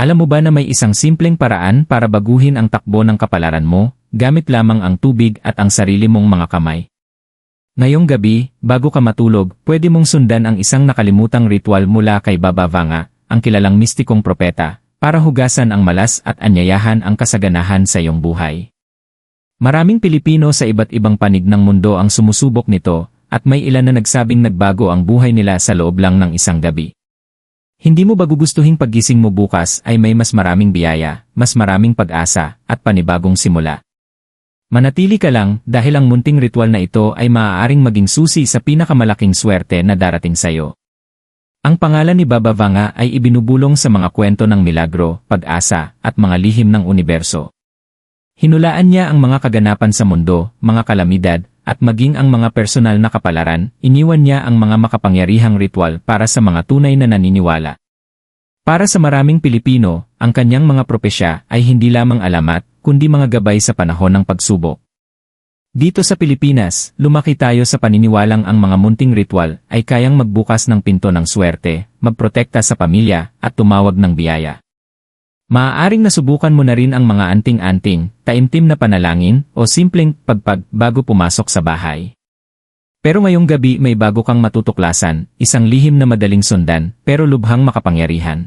Alam mo ba na may isang simpleng paraan para baguhin ang takbo ng kapalaran mo, gamit lamang ang tubig at ang sarili mong mga kamay? Ngayong gabi, bago ka matulog, pwede mong sundan ang isang nakalimutang ritual mula kay Baba Vanga, ang kilalang mistikong propeta, para hugasan ang malas at anyayahan ang kasaganahan sa iyong buhay. Maraming Pilipino sa iba't ibang panig ng mundo ang sumusubok nito, at may ilan na nagsabing nagbago ang buhay nila sa loob lang ng isang gabi. Hindi mo ba gugustuhin paggising mo bukas ay may mas maraming biyaya, mas maraming pag-asa, at panibagong simula? Manatili ka lang dahil ang munting ritual na ito ay maaaring maging susi sa pinakamalaking swerte na darating sa'yo. Ang pangalan ni Baba Vanga ay ibinubulong sa mga kwento ng milagro, pag-asa, at mga lihim ng universo. Hinulaan niya ang mga kaganapan sa mundo, mga kalamidad, at maging ang mga personal na kapalaran, iniwan niya ang mga makapangyarihang ritual para sa mga tunay na naniniwala. Para sa maraming Pilipino, ang kanyang mga propesya ay hindi lamang alamat, kundi mga gabay sa panahon ng pagsubok. Dito sa Pilipinas, lumaki tayo sa paniniwalang ang mga munting ritual ay kayang magbukas ng pinto ng swerte, magprotekta sa pamilya, at tumawag ng biyaya. Maaaring nasubukan mo na rin ang mga anting-anting, taimtim na panalangin, o simpleng pagpag bago pumasok sa bahay. Pero ngayong gabi may bago kang matutuklasan, isang lihim na madaling sundan, pero lubhang makapangyarihan.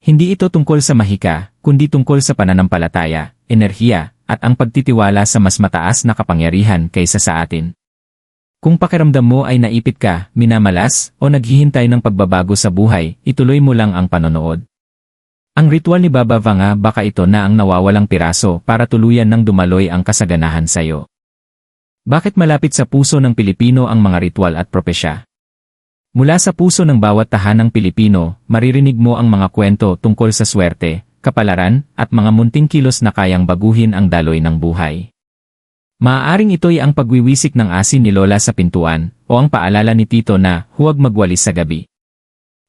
Hindi ito tungkol sa mahika, kundi tungkol sa pananampalataya, enerhiya, at ang pagtitiwala sa mas mataas na kapangyarihan kaysa sa atin. Kung pakiramdam mo ay naipit ka, minamalas, o naghihintay ng pagbabago sa buhay, ituloy mo lang ang panonood. Ang ritual ni Baba Vanga baka ito na ang nawawalang piraso para tuluyan ng dumaloy ang kasaganahan sa iyo. Bakit malapit sa puso ng Pilipino ang mga ritual at propesya? Mula sa puso ng bawat tahanang Pilipino, maririnig mo ang mga kwento tungkol sa swerte, kapalaran, at mga munting kilos na kayang baguhin ang daloy ng buhay. Maaaring ito'y ang pagwiwisik ng asin ni Lola sa pintuan, o ang paalala ni Tito na huwag magwalis sa gabi.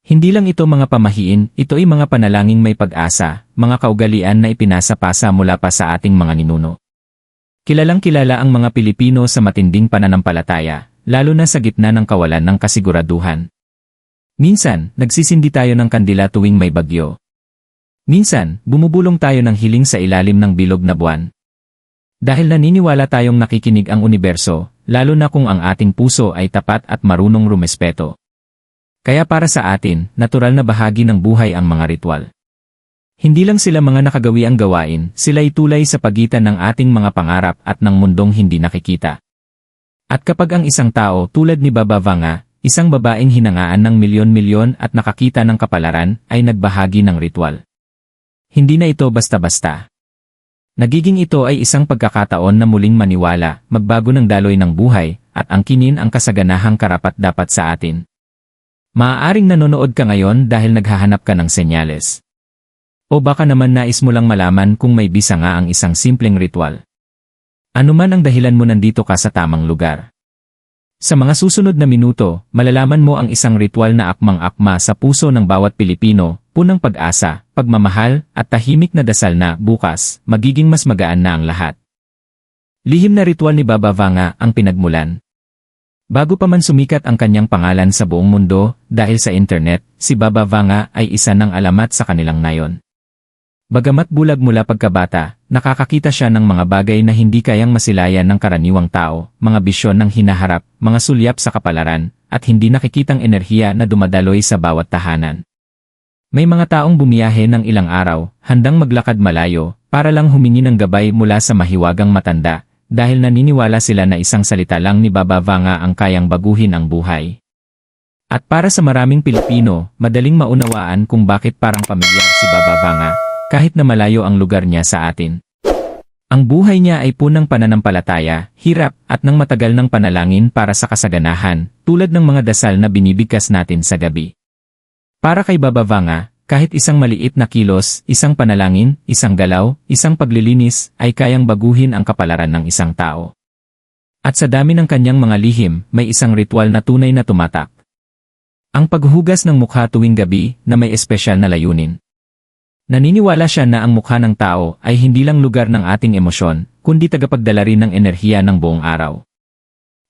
Hindi lang ito mga pamahiin, ito ay mga panalangin may pag-asa, mga kaugalian na ipinasa-pasa mula pa sa ating mga ninuno. Kilalang kilala ang mga Pilipino sa matinding pananampalataya, lalo na sa gitna ng kawalan ng kasiguraduhan. Minsan, nagsisindi tayo ng kandila tuwing may bagyo. Minsan, bumubulong tayo ng hiling sa ilalim ng bilog na buwan. Dahil naniniwala tayong nakikinig ang universo, lalo na kung ang ating puso ay tapat at marunong rumespeto. Kaya para sa atin, natural na bahagi ng buhay ang mga ritual. Hindi lang sila mga nakagawi ang gawain, sila itulay sa pagitan ng ating mga pangarap at ng mundong hindi nakikita. At kapag ang isang tao tulad ni Baba Vanga, isang babaeng hinangaan ng milyon-milyon at nakakita ng kapalaran, ay nagbahagi ng ritual. Hindi na ito basta-basta. Nagiging ito ay isang pagkakataon na muling maniwala, magbago ng daloy ng buhay, at angkinin ang kasaganahang karapat-dapat sa atin. Maaaring nanonood ka ngayon dahil naghahanap ka ng senyales. O baka naman nais mo lang malaman kung may bisa nga ang isang simpleng ritual. Ano man ang dahilan mo nandito ka sa tamang lugar. Sa mga susunod na minuto, malalaman mo ang isang ritual na akmang-akma sa puso ng bawat Pilipino, punang pag-asa, pagmamahal, at tahimik na dasal na, bukas, magiging mas magaan na ang lahat. Lihim na ritual ni Baba Vanga ang pinagmulan, Bago pa man sumikat ang kanyang pangalan sa buong mundo, dahil sa internet, si Baba Vanga ay isa ng alamat sa kanilang nayon. Bagamat bulag mula pagkabata, nakakakita siya ng mga bagay na hindi kayang masilayan ng karaniwang tao, mga bisyon ng hinaharap, mga sulyap sa kapalaran, at hindi nakikitang enerhiya na dumadaloy sa bawat tahanan. May mga taong bumiyahe ng ilang araw, handang maglakad malayo, para lang humingi ng gabay mula sa mahiwagang matanda, dahil naniniwala sila na isang salita lang ni Baba Vanga ang kayang baguhin ang buhay. At para sa maraming Pilipino, madaling maunawaan kung bakit parang pamilyar si Baba Vanga, kahit na malayo ang lugar niya sa atin. Ang buhay niya ay punang pananampalataya, hirap, at ng matagal ng panalangin para sa kasaganahan, tulad ng mga dasal na binibigkas natin sa gabi. Para kay Baba Vanga, kahit isang maliit na kilos, isang panalangin, isang galaw, isang paglilinis, ay kayang baguhin ang kapalaran ng isang tao. At sa dami ng kanyang mga lihim, may isang ritual na tunay na tumatak. Ang paghugas ng mukha tuwing gabi na may espesyal na layunin. Naniniwala siya na ang mukha ng tao ay hindi lang lugar ng ating emosyon, kundi tagapagdala rin ng enerhiya ng buong araw.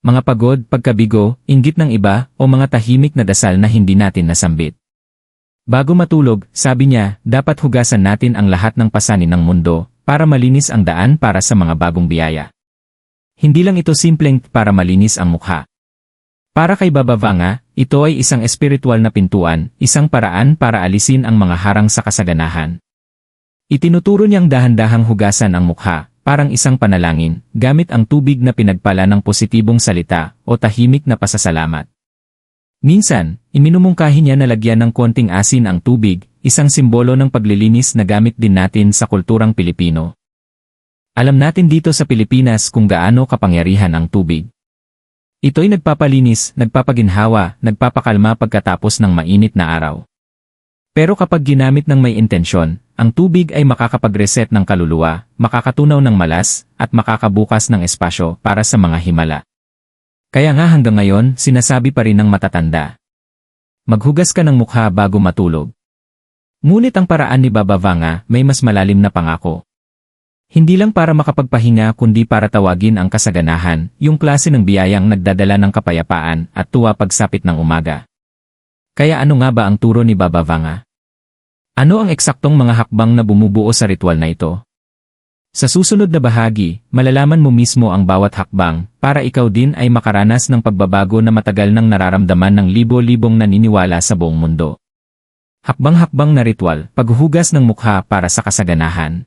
Mga pagod, pagkabigo, inggit ng iba, o mga tahimik na dasal na hindi natin nasambit. Bago matulog, sabi niya, dapat hugasan natin ang lahat ng pasanin ng mundo para malinis ang daan para sa mga bagong biyaya. Hindi lang ito simpleng para malinis ang mukha. Para kay Baba Vanga, ito ay isang espiritual na pintuan, isang paraan para alisin ang mga harang sa kasaganahan. Itinuturo niyang dahan-dahang hugasan ang mukha, parang isang panalangin, gamit ang tubig na pinagpala ng positibong salita o tahimik na pasasalamat. Minsan, iminumungkahi niya na lagyan ng konting asin ang tubig, isang simbolo ng paglilinis na gamit din natin sa kulturang Pilipino. Alam natin dito sa Pilipinas kung gaano kapangyarihan ang tubig. Ito'y nagpapalinis, nagpapaginhawa, nagpapakalma pagkatapos ng mainit na araw. Pero kapag ginamit ng may intensyon, ang tubig ay makakapag-reset ng kaluluwa, makakatunaw ng malas, at makakabukas ng espasyo para sa mga himala. Kaya nga hanggang ngayon, sinasabi pa rin ng matatanda. Maghugas ka ng mukha bago matulog. Ngunit ang paraan ni Baba Vanga may mas malalim na pangako. Hindi lang para makapagpahinga kundi para tawagin ang kasaganahan, yung klase ng biyayang nagdadala ng kapayapaan at tuwa pagsapit ng umaga. Kaya ano nga ba ang turo ni Baba Vanga? Ano ang eksaktong mga hakbang na bumubuo sa ritual na ito? Sa susunod na bahagi, malalaman mo mismo ang bawat hakbang para ikaw din ay makaranas ng pagbabago na matagal nang nararamdaman ng libo-libong naniniwala sa buong mundo. Hakbang-hakbang na ritual, paghuhugas ng mukha para sa kasaganahan.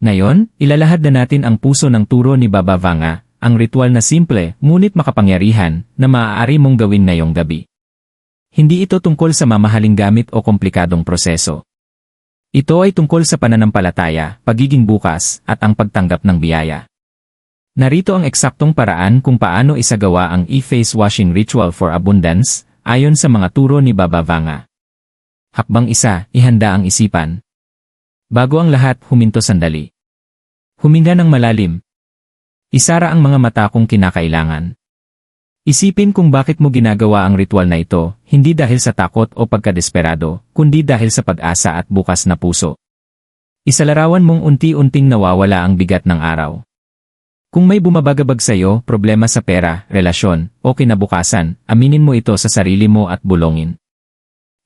Ngayon, ilalahad na natin ang puso ng turo ni Baba Vanga, ang ritual na simple ngunit makapangyarihan na maaari mong gawin ngayong gabi. Hindi ito tungkol sa mamahaling gamit o komplikadong proseso. Ito ay tungkol sa pananampalataya, pagiging bukas, at ang pagtanggap ng biyaya. Narito ang eksaktong paraan kung paano isagawa ang e-face washing ritual for abundance, ayon sa mga turo ni Baba Vanga. Hakbang isa, ihanda ang isipan. Bago ang lahat, huminto sandali. Huminga ng malalim. Isara ang mga mata kung kinakailangan. Isipin kung bakit mo ginagawa ang ritual na ito, hindi dahil sa takot o pagkadesperado, kundi dahil sa pag-asa at bukas na puso. Isalarawan mong unti-unting nawawala ang bigat ng araw. Kung may bumabagabag sa iyo, problema sa pera, relasyon, o kinabukasan, aminin mo ito sa sarili mo at bulongin.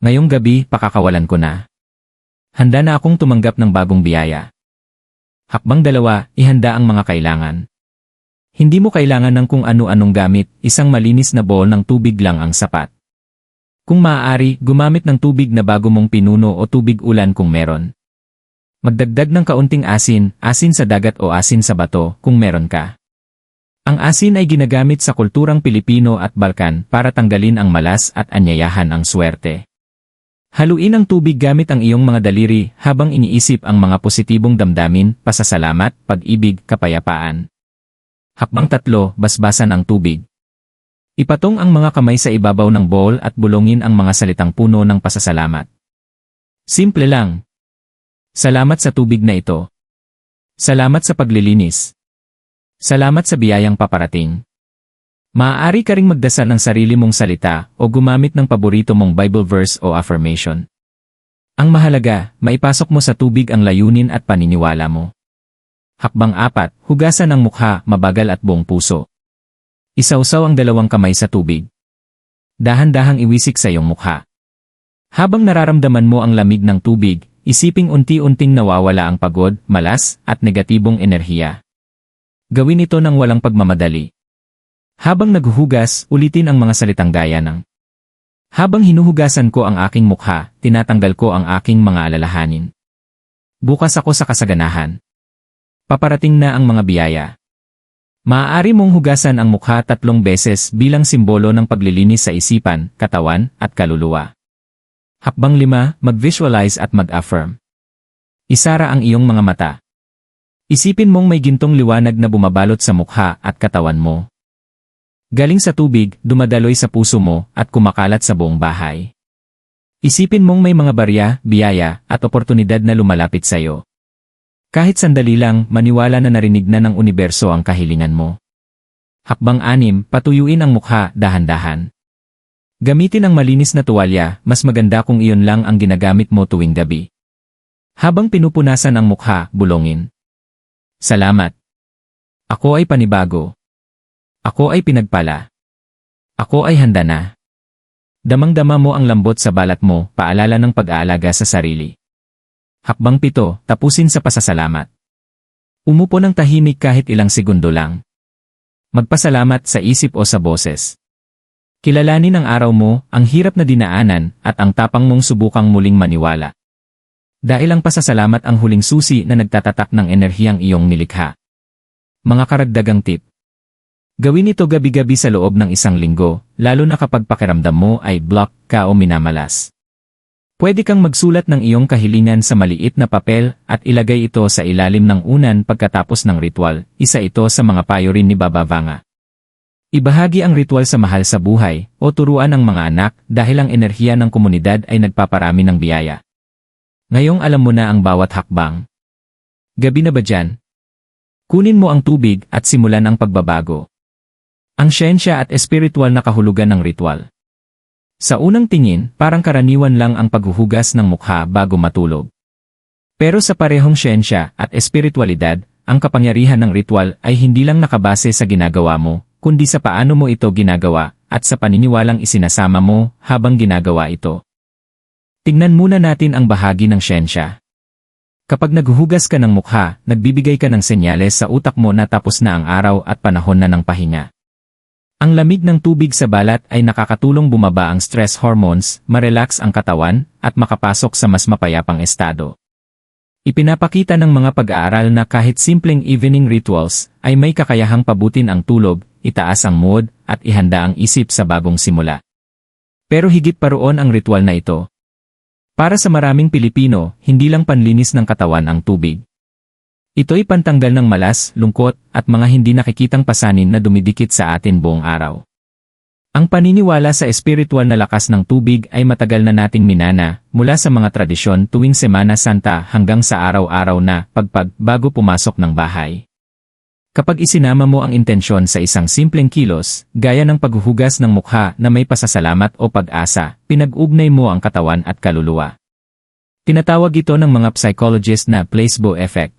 Ngayong gabi, pakakawalan ko na. Handa na akong tumanggap ng bagong biyaya. Hakbang dalawa, ihanda ang mga kailangan. Hindi mo kailangan ng kung ano-anong gamit, isang malinis na bowl ng tubig lang ang sapat. Kung maaari, gumamit ng tubig na bago mong pinuno o tubig ulan kung meron. Magdagdag ng kaunting asin, asin sa dagat o asin sa bato, kung meron ka. Ang asin ay ginagamit sa kulturang Pilipino at Balkan para tanggalin ang malas at anyayahan ang swerte. Haluin ang tubig gamit ang iyong mga daliri habang iniisip ang mga positibong damdamin, pasasalamat, pag-ibig, kapayapaan. Hakbang tatlo, basbasan ang tubig. Ipatong ang mga kamay sa ibabaw ng bowl at bulongin ang mga salitang puno ng pasasalamat. Simple lang. Salamat sa tubig na ito. Salamat sa paglilinis. Salamat sa biyayang paparating. Maaari ka ring magdasal ng sarili mong salita o gumamit ng paborito mong Bible verse o affirmation. Ang mahalaga, maipasok mo sa tubig ang layunin at paniniwala mo. Hakbang apat, hugasan ang mukha, mabagal at buong puso. Isausaw ang dalawang kamay sa tubig. Dahan-dahang iwisik sa iyong mukha. Habang nararamdaman mo ang lamig ng tubig, isiping unti-unting nawawala ang pagod, malas, at negatibong enerhiya. Gawin ito ng walang pagmamadali. Habang naghuhugas, ulitin ang mga salitang gaya ng Habang hinuhugasan ko ang aking mukha, tinatanggal ko ang aking mga alalahanin. Bukas ako sa kasaganahan. Paparating na ang mga biyaya. Maaari mong hugasan ang mukha tatlong beses bilang simbolo ng paglilinis sa isipan, katawan, at kaluluwa. Hakbang lima, mag-visualize at mag-affirm. Isara ang iyong mga mata. Isipin mong may gintong liwanag na bumabalot sa mukha at katawan mo. Galing sa tubig, dumadaloy sa puso mo at kumakalat sa buong bahay. Isipin mong may mga barya, biyaya, at oportunidad na lumalapit sa iyo. Kahit sandali lang, maniwala na narinig na ng universo ang kahilingan mo. Hakbang anim, patuyuin ang mukha, dahan-dahan. Gamitin ang malinis na tuwalya, mas maganda kung iyon lang ang ginagamit mo tuwing gabi. Habang pinupunasan ang mukha, bulongin. Salamat. Ako ay panibago. Ako ay pinagpala. Ako ay handa na. Damang-dama mo ang lambot sa balat mo, paalala ng pag-aalaga sa sarili. Hakbang pito, tapusin sa pasasalamat. Umupo ng tahimik kahit ilang segundo lang. Magpasalamat sa isip o sa boses. Kilalanin ang araw mo, ang hirap na dinaanan, at ang tapang mong subukang muling maniwala. Dahil ang pasasalamat ang huling susi na nagtatatak ng enerhiyang iyong nilikha. Mga karagdagang tip. Gawin ito gabi-gabi sa loob ng isang linggo, lalo na kapag pakiramdam mo ay block ka o minamalas. Pwede kang magsulat ng iyong kahilingan sa maliit na papel at ilagay ito sa ilalim ng unan pagkatapos ng ritual, isa ito sa mga payo rin ni Baba Vanga. Ibahagi ang ritual sa mahal sa buhay o turuan ang mga anak dahil ang enerhiya ng komunidad ay nagpaparami ng biyaya. Ngayong alam mo na ang bawat hakbang. Gabi na ba dyan? Kunin mo ang tubig at simulan ang pagbabago. Ang siyensya at espiritual na kahulugan ng ritual. Sa unang tingin, parang karaniwan lang ang paghuhugas ng mukha bago matulog. Pero sa parehong siyensya at espiritualidad, ang kapangyarihan ng ritual ay hindi lang nakabase sa ginagawa mo, kundi sa paano mo ito ginagawa, at sa paniniwalang isinasama mo habang ginagawa ito. Tingnan muna natin ang bahagi ng siyensya. Kapag naghuhugas ka ng mukha, nagbibigay ka ng senyales sa utak mo na tapos na ang araw at panahon na ng pahinga. Ang lamig ng tubig sa balat ay nakakatulong bumaba ang stress hormones, marelax ang katawan, at makapasok sa mas mapayapang estado. Ipinapakita ng mga pag-aaral na kahit simpleng evening rituals ay may kakayahang pabutin ang tulog, itaas ang mood, at ihanda ang isip sa bagong simula. Pero higit pa roon ang ritual na ito. Para sa maraming Pilipino, hindi lang panlinis ng katawan ang tubig. Ito'y pantanggal ng malas, lungkot, at mga hindi nakikitang pasanin na dumidikit sa atin buong araw. Ang paniniwala sa espiritual na lakas ng tubig ay matagal na nating minana, mula sa mga tradisyon tuwing Semana Santa hanggang sa araw-araw na pagpag bago pumasok ng bahay. Kapag isinama mo ang intensyon sa isang simpleng kilos, gaya ng paghuhugas ng mukha na may pasasalamat o pag-asa, pinag-ugnay mo ang katawan at kaluluwa. Tinatawag ito ng mga psychologist na placebo effect.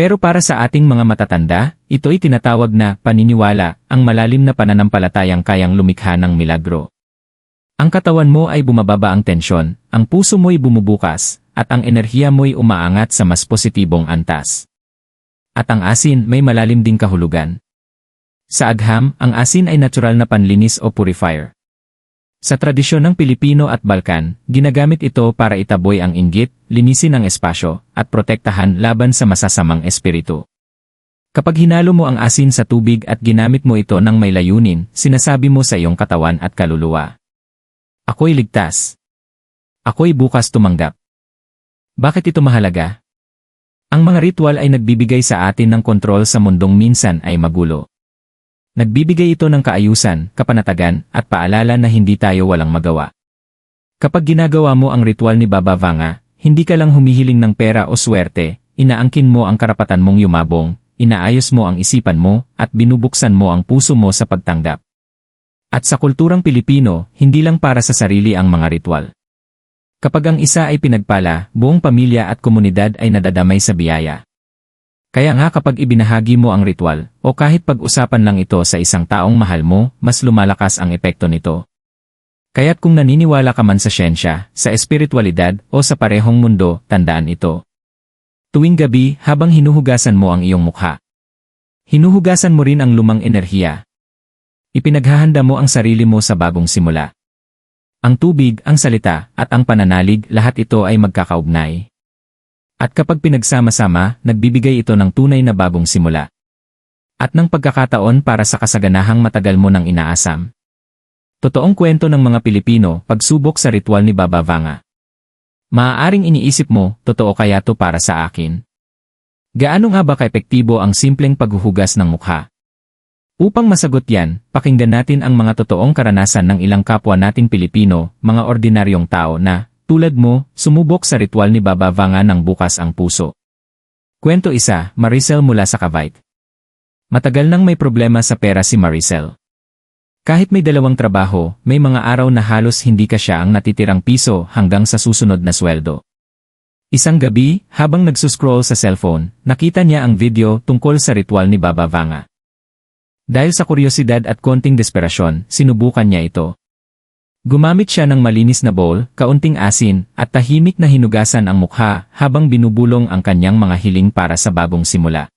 Pero para sa ating mga matatanda, ito'y tinatawag na paniniwala, ang malalim na pananampalatayang kayang lumikha ng milagro. Ang katawan mo ay bumababa ang tensyon, ang puso mo'y bumubukas, at ang enerhiya mo'y umaangat sa mas positibong antas. At ang asin may malalim ding kahulugan. Sa agham, ang asin ay natural na panlinis o purifier. Sa tradisyon ng Pilipino at Balkan, ginagamit ito para itaboy ang inggit, linisin ang espasyo, at protektahan laban sa masasamang espiritu. Kapag hinalo mo ang asin sa tubig at ginamit mo ito ng may layunin, sinasabi mo sa iyong katawan at kaluluwa. Ako'y ligtas. Ako'y bukas tumanggap. Bakit ito mahalaga? Ang mga ritual ay nagbibigay sa atin ng kontrol sa mundong minsan ay magulo. Nagbibigay ito ng kaayusan, kapanatagan, at paalala na hindi tayo walang magawa. Kapag ginagawa mo ang ritual ni Baba Vanga, hindi ka lang humihiling ng pera o swerte, inaangkin mo ang karapatan mong yumabong, inaayos mo ang isipan mo, at binubuksan mo ang puso mo sa pagtanggap. At sa kulturang Pilipino, hindi lang para sa sarili ang mga ritual. Kapag ang isa ay pinagpala, buong pamilya at komunidad ay nadadamay sa biyaya. Kaya nga kapag ibinahagi mo ang ritual, o kahit pag-usapan lang ito sa isang taong mahal mo, mas lumalakas ang epekto nito. Kaya't kung naniniwala ka man sa siyensya, sa espiritualidad, o sa parehong mundo, tandaan ito. Tuwing gabi, habang hinuhugasan mo ang iyong mukha. Hinuhugasan mo rin ang lumang enerhiya. Ipinaghahanda mo ang sarili mo sa bagong simula. Ang tubig, ang salita, at ang pananalig, lahat ito ay magkakaugnay. At kapag pinagsama-sama, nagbibigay ito ng tunay na bagong simula. At ng pagkakataon para sa kasaganahang matagal mo nang inaasam. Totoong kwento ng mga Pilipino, pagsubok sa ritual ni Baba Vanga. Maaaring iniisip mo, totoo kaya to para sa akin? Gaano nga ba kaepektibo ang simpleng paghuhugas ng mukha? Upang masagot yan, pakinggan natin ang mga totoong karanasan ng ilang kapwa nating Pilipino, mga ordinaryong tao na, tulad mo, sumubok sa ritual ni Baba Vanga ng bukas ang puso. Kwento isa, Maricel mula sa Cavite. Matagal nang may problema sa pera si Maricel. Kahit may dalawang trabaho, may mga araw na halos hindi ka siya ang natitirang piso hanggang sa susunod na sweldo. Isang gabi, habang nagsuscroll sa cellphone, nakita niya ang video tungkol sa ritual ni Baba Vanga. Dahil sa kuryosidad at konting desperasyon, sinubukan niya ito. Gumamit siya ng malinis na bowl, kaunting asin, at tahimik na hinugasan ang mukha habang binubulong ang kanyang mga hiling para sa bagong simula.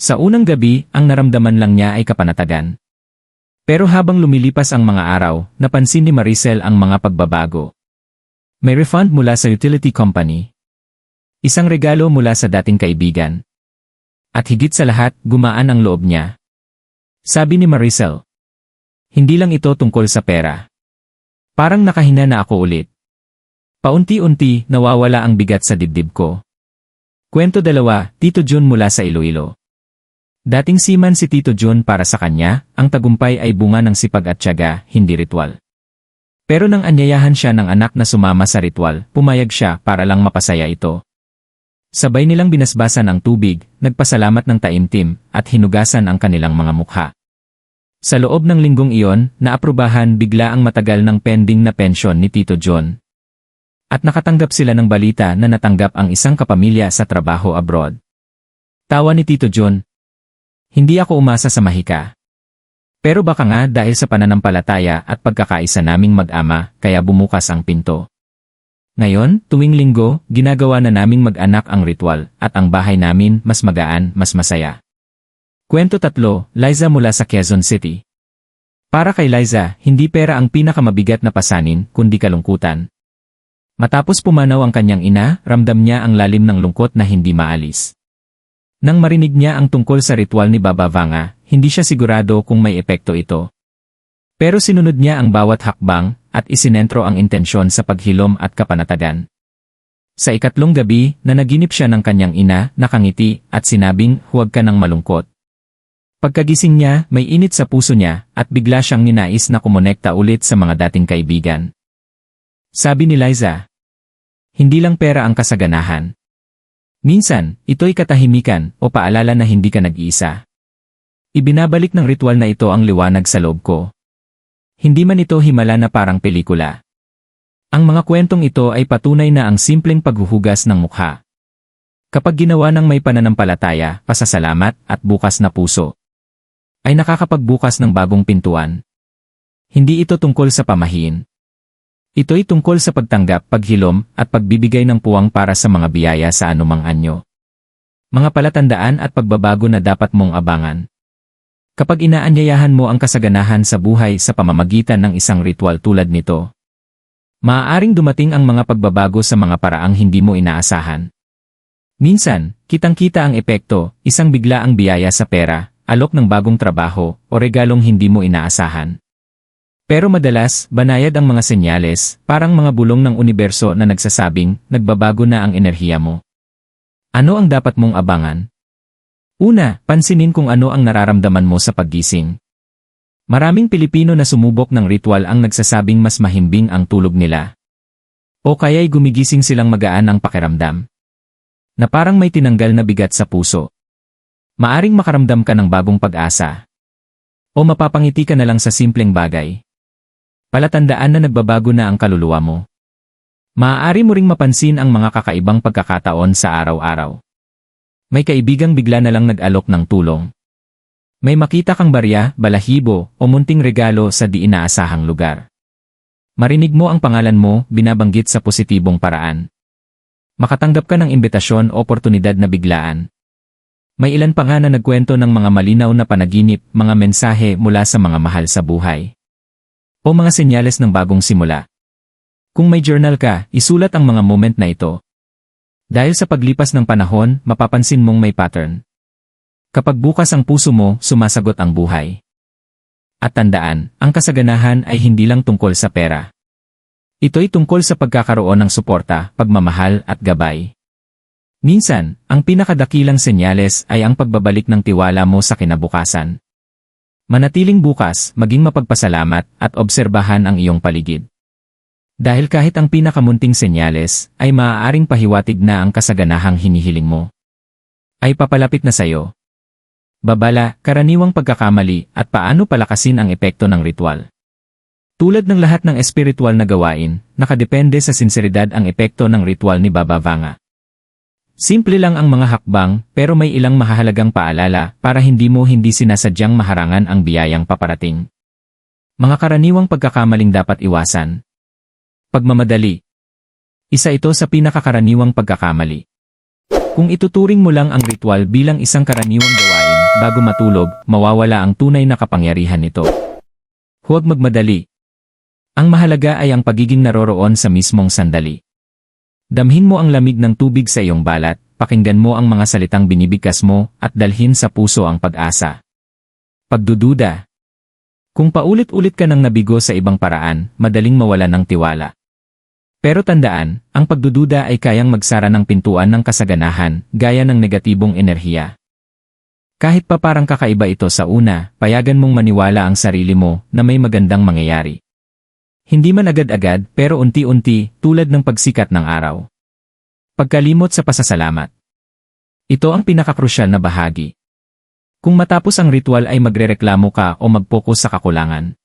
Sa unang gabi, ang naramdaman lang niya ay kapanatagan. Pero habang lumilipas ang mga araw, napansin ni Maricel ang mga pagbabago. May refund mula sa utility company. Isang regalo mula sa dating kaibigan. At higit sa lahat, gumaan ang loob niya. Sabi ni Maricel. Hindi lang ito tungkol sa pera. Parang nakahina na ako ulit. Paunti-unti, nawawala ang bigat sa dibdib ko. Kwento dalawa, Tito Jun mula sa Iloilo. Dating siman si Tito Jun para sa kanya, ang tagumpay ay bunga ng sipag at tiyaga, hindi ritual. Pero nang anyayahan siya ng anak na sumama sa ritual, pumayag siya para lang mapasaya ito. Sabay nilang binasbasan ang tubig, nagpasalamat ng taimtim, at hinugasan ang kanilang mga mukha. Sa loob ng linggong iyon, naaprubahan bigla ang matagal ng pending na pensyon ni Tito John. At nakatanggap sila ng balita na natanggap ang isang kapamilya sa trabaho abroad. Tawa ni Tito John. Hindi ako umasa sa mahika. Pero baka nga dahil sa pananampalataya at pagkakaisa naming mag-ama, kaya bumukas ang pinto. Ngayon, tuwing linggo, ginagawa na naming mag-anak ang ritual, at ang bahay namin mas magaan, mas masaya. Kwento tatlo, Liza mula sa Quezon City. Para kay Liza, hindi pera ang pinakamabigat na pasanin, kundi kalungkutan. Matapos pumanaw ang kanyang ina, ramdam niya ang lalim ng lungkot na hindi maalis. Nang marinig niya ang tungkol sa ritual ni Baba Vanga, hindi siya sigurado kung may epekto ito. Pero sinunod niya ang bawat hakbang, at isinentro ang intensyon sa paghilom at kapanatagan. Sa ikatlong gabi, nanaginip siya ng kanyang ina, nakangiti, at sinabing, huwag ka nang malungkot. Pagkagising niya, may init sa puso niya, at bigla siyang ninais na kumonekta ulit sa mga dating kaibigan. Sabi ni Liza, hindi lang pera ang kasaganahan. Minsan, ito'y katahimikan o paalala na hindi ka nag-iisa. Ibinabalik ng ritual na ito ang liwanag sa loob ko. Hindi man ito himala na parang pelikula. Ang mga kwentong ito ay patunay na ang simpleng paghuhugas ng mukha. Kapag ginawa ng may pananampalataya, pasasalamat, at bukas na puso, ay nakakapagbukas ng bagong pintuan. Hindi ito tungkol sa pamahiin. Ito'y tungkol sa pagtanggap, paghilom, at pagbibigay ng puwang para sa mga biyaya sa anumang anyo. Mga palatandaan at pagbabago na dapat mong abangan. Kapag inaanyayahan mo ang kasaganahan sa buhay sa pamamagitan ng isang ritual tulad nito, maaaring dumating ang mga pagbabago sa mga paraang hindi mo inaasahan. Minsan, kitang-kita ang epekto, isang bigla ang biyaya sa pera, alok ng bagong trabaho, o regalong hindi mo inaasahan. Pero madalas, banayad ang mga senyales, parang mga bulong ng universo na nagsasabing, nagbabago na ang enerhiya mo. Ano ang dapat mong abangan? Una, pansinin kung ano ang nararamdaman mo sa paggising. Maraming Pilipino na sumubok ng ritual ang nagsasabing mas mahimbing ang tulog nila. O kaya'y gumigising silang magaan ang pakiramdam. Na parang may tinanggal na bigat sa puso. Maaring makaramdam ka ng bagong pag-asa. O mapapangiti ka na lang sa simpleng bagay. Palatandaan na nagbabago na ang kaluluwa mo. Maaari mo ring mapansin ang mga kakaibang pagkakataon sa araw-araw. May kaibigang bigla na lang nag-alok ng tulong. May makita kang barya, balahibo, o munting regalo sa di inaasahang lugar. Marinig mo ang pangalan mo, binabanggit sa positibong paraan. Makatanggap ka ng imbitasyon o oportunidad na biglaan. May ilan pa nga na nagkwento ng mga malinaw na panaginip, mga mensahe mula sa mga mahal sa buhay. O mga senyales ng bagong simula. Kung may journal ka, isulat ang mga moment na ito. Dahil sa paglipas ng panahon, mapapansin mong may pattern. Kapag bukas ang puso mo, sumasagot ang buhay. At tandaan, ang kasaganahan ay hindi lang tungkol sa pera. Ito'y tungkol sa pagkakaroon ng suporta, pagmamahal at gabay. Minsan, ang pinakadakilang senyales ay ang pagbabalik ng tiwala mo sa kinabukasan. Manatiling bukas, maging mapagpasalamat, at obserbahan ang iyong paligid. Dahil kahit ang pinakamunting senyales, ay maaaring pahiwatig na ang kasaganahang hinihiling mo. Ay papalapit na sayo. Babala, karaniwang pagkakamali, at paano palakasin ang epekto ng ritual. Tulad ng lahat ng espiritual na gawain, nakadepende sa sinseridad ang epekto ng ritual ni Baba Vanga. Simple lang ang mga hakbang, pero may ilang mahahalagang paalala para hindi mo hindi sinasadyang maharangan ang biyayang paparating. Mga karaniwang pagkakamaling dapat iwasan. Pagmamadali. Isa ito sa pinakakaraniwang pagkakamali. Kung ituturing mo lang ang ritual bilang isang karaniwang gawain bago matulog, mawawala ang tunay na kapangyarihan nito. Huwag magmadali. Ang mahalaga ay ang pagiging naroroon sa mismong sandali. Damhin mo ang lamig ng tubig sa iyong balat, pakinggan mo ang mga salitang binibigkas mo, at dalhin sa puso ang pag-asa. Pagdududa. Kung paulit-ulit ka nang nabigo sa ibang paraan, madaling mawala ng tiwala. Pero tandaan, ang pagdududa ay kayang magsara ng pintuan ng kasaganahan, gaya ng negatibong enerhiya. Kahit pa parang kakaiba ito sa una, payagan mong maniwala ang sarili mo na may magandang mangyayari. Hindi man agad-agad pero unti-unti tulad ng pagsikat ng araw. Pagkalimot sa pasasalamat. Ito ang pinakakrusyal na bahagi. Kung matapos ang ritual ay magrereklamo ka o mag-focus sa kakulangan.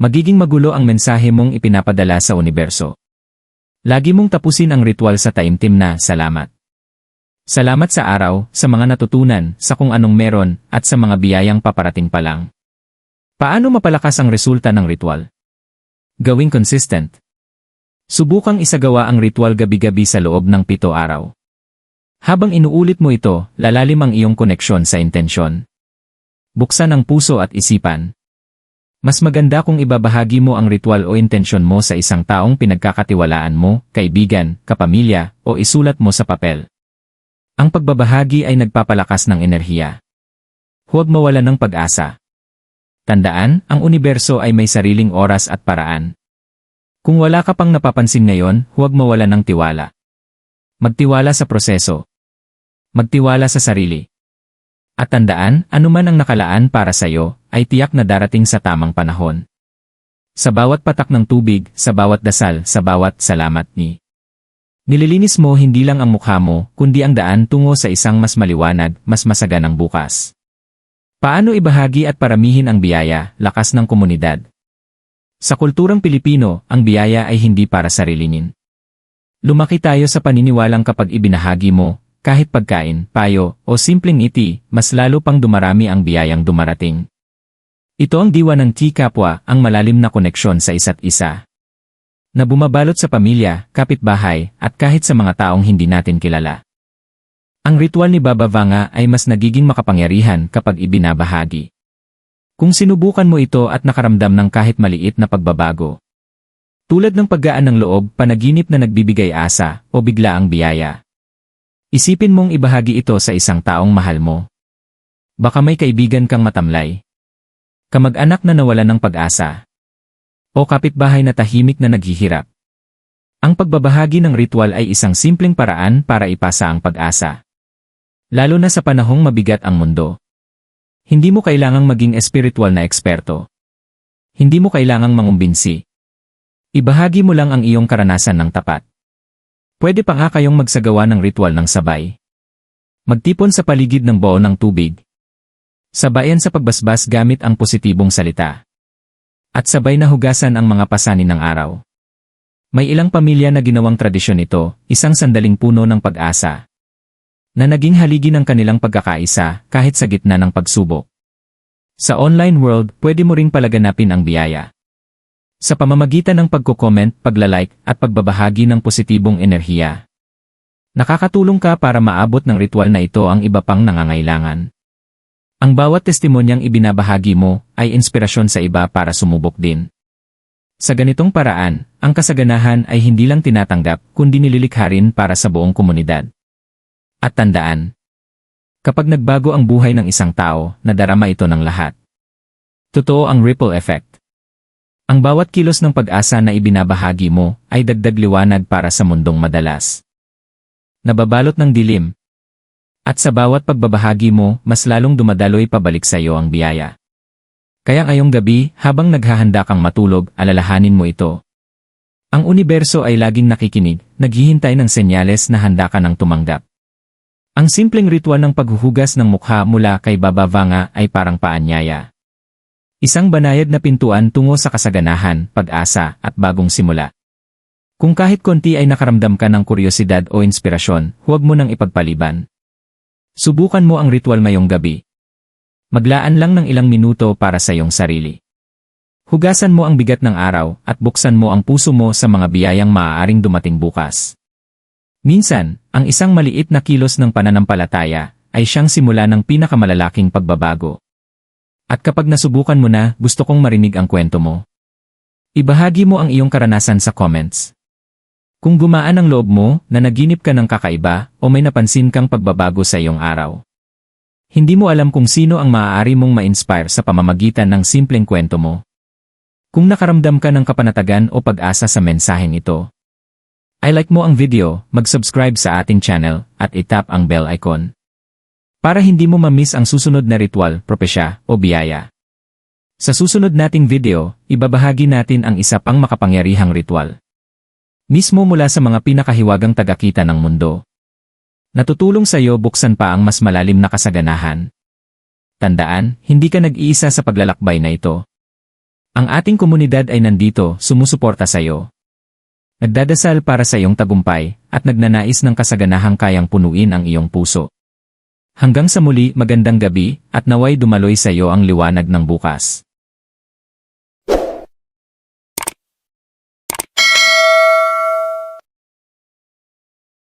Magiging magulo ang mensahe mong ipinapadala sa universo. Lagi mong tapusin ang ritual sa taimtim na salamat. Salamat sa araw, sa mga natutunan, sa kung anong meron, at sa mga biyayang paparating pa lang. Paano mapalakas ang resulta ng ritual? Gawing consistent. Subukang isagawa ang ritual gabi-gabi sa loob ng pito araw. Habang inuulit mo ito, lalalim ang iyong koneksyon sa intensyon. Buksan ang puso at isipan. Mas maganda kung ibabahagi mo ang ritual o intensyon mo sa isang taong pinagkakatiwalaan mo, kaibigan, kapamilya, o isulat mo sa papel. Ang pagbabahagi ay nagpapalakas ng enerhiya. Huwag mawala ng pag-asa. Tandaan, ang universo ay may sariling oras at paraan. Kung wala ka pang napapansin ngayon, huwag mawala ng tiwala. Magtiwala sa proseso. Magtiwala sa sarili. At tandaan, anuman ang nakalaan para sa iyo, ay tiyak na darating sa tamang panahon. Sa bawat patak ng tubig, sa bawat dasal, sa bawat salamat ni. Nililinis mo hindi lang ang mukha mo, kundi ang daan tungo sa isang mas maliwanag, mas masaganang bukas. Paano ibahagi at paramihin ang biyaya, lakas ng komunidad? Sa kulturang Pilipino, ang biyaya ay hindi para sarilinin. Lumaki tayo sa paniniwalang kapag ibinahagi mo, kahit pagkain, payo, o simpleng ngiti, mas lalo pang dumarami ang biyayang dumarating. Ito ang diwa ng T kapwa, ang malalim na koneksyon sa isa't isa. Na bumabalot sa pamilya, kapitbahay, at kahit sa mga taong hindi natin kilala. Ang ritual ni Baba Vanga ay mas nagiging makapangyarihan kapag ibinabahagi. Kung sinubukan mo ito at nakaramdam ng kahit maliit na pagbabago. Tulad ng paggaan ng loob, panaginip na nagbibigay asa, o bigla ang biyaya. Isipin mong ibahagi ito sa isang taong mahal mo. Baka may kaibigan kang matamlay. Kamag-anak na nawala ng pag-asa. O kapitbahay na tahimik na naghihirap. Ang pagbabahagi ng ritual ay isang simpleng paraan para ipasa ang pag-asa. Lalo na sa panahong mabigat ang mundo. Hindi mo kailangang maging espiritual na eksperto. Hindi mo kailangang mangumbinsi. Ibahagi mo lang ang iyong karanasan ng tapat. Pwede pa nga kayong magsagawa ng ritual ng sabay. Magtipon sa paligid ng bao ng tubig. Sabayan sa pagbasbas gamit ang positibong salita. At sabay na hugasan ang mga pasanin ng araw. May ilang pamilya na ginawang tradisyon ito, isang sandaling puno ng pag-asa. Na naging haligi ng kanilang pagkakaisa kahit sa gitna ng pagsubok. Sa online world, pwede mo ring palaganapin ang biyaya. Sa pamamagitan ng pagko-comment, paglalike, at pagbabahagi ng positibong enerhiya. Nakakatulong ka para maabot ng ritual na ito ang iba pang nangangailangan. Ang bawat testimonyang ibinabahagi mo ay inspirasyon sa iba para sumubok din. Sa ganitong paraan, ang kasaganahan ay hindi lang tinatanggap kundi nililikha rin para sa buong komunidad. At tandaan, kapag nagbago ang buhay ng isang tao, nadarama ito ng lahat. Totoo ang ripple effect. Ang bawat kilos ng pag-asa na ibinabahagi mo ay dagdag liwanag para sa mundong madalas. Nababalot ng dilim. At sa bawat pagbabahagi mo, mas lalong dumadaloy pabalik sa iyo ang biyaya. Kaya ngayong gabi, habang naghahanda kang matulog, alalahanin mo ito. Ang universo ay laging nakikinig, naghihintay ng senyales na handa ka ng tumanggap. Ang simpleng ritual ng paghuhugas ng mukha mula kay Baba Vanga ay parang paanyaya. Isang banayad na pintuan tungo sa kasaganahan, pag-asa, at bagong simula. Kung kahit konti ay nakaramdam ka ng kuryosidad o inspirasyon, huwag mo nang ipagpaliban. Subukan mo ang ritual ngayong gabi. Maglaan lang ng ilang minuto para sa iyong sarili. Hugasan mo ang bigat ng araw at buksan mo ang puso mo sa mga biyayang maaaring dumating bukas. Minsan, ang isang maliit na kilos ng pananampalataya ay siyang simula ng pinakamalalaking pagbabago. At kapag nasubukan mo na, gusto kong marinig ang kwento mo. Ibahagi mo ang iyong karanasan sa comments. Kung gumaan ang loob mo na naginip ka ng kakaiba o may napansin kang pagbabago sa iyong araw. Hindi mo alam kung sino ang maaari mong ma-inspire sa pamamagitan ng simpleng kwento mo. Kung nakaramdam ka ng kapanatagan o pag-asa sa mensaheng ito, I like mo ang video, mag-subscribe sa ating channel, at itap ang bell icon. Para hindi mo ma-miss ang susunod na ritual, propesya, o biyaya. Sa susunod nating video, ibabahagi natin ang isa pang makapangyarihang ritual. Mismo mula sa mga pinakahiwagang tagakita ng mundo. Natutulong sa iyo buksan pa ang mas malalim na kasaganahan. Tandaan, hindi ka nag-iisa sa paglalakbay na ito. Ang ating komunidad ay nandito, sumusuporta sa iyo. Nagdadasal para sa iyong tagumpay, at nagnanais ng kasaganahang kayang punuin ang iyong puso. Hanggang sa muli magandang gabi, at naway dumaloy sa iyo ang liwanag ng bukas.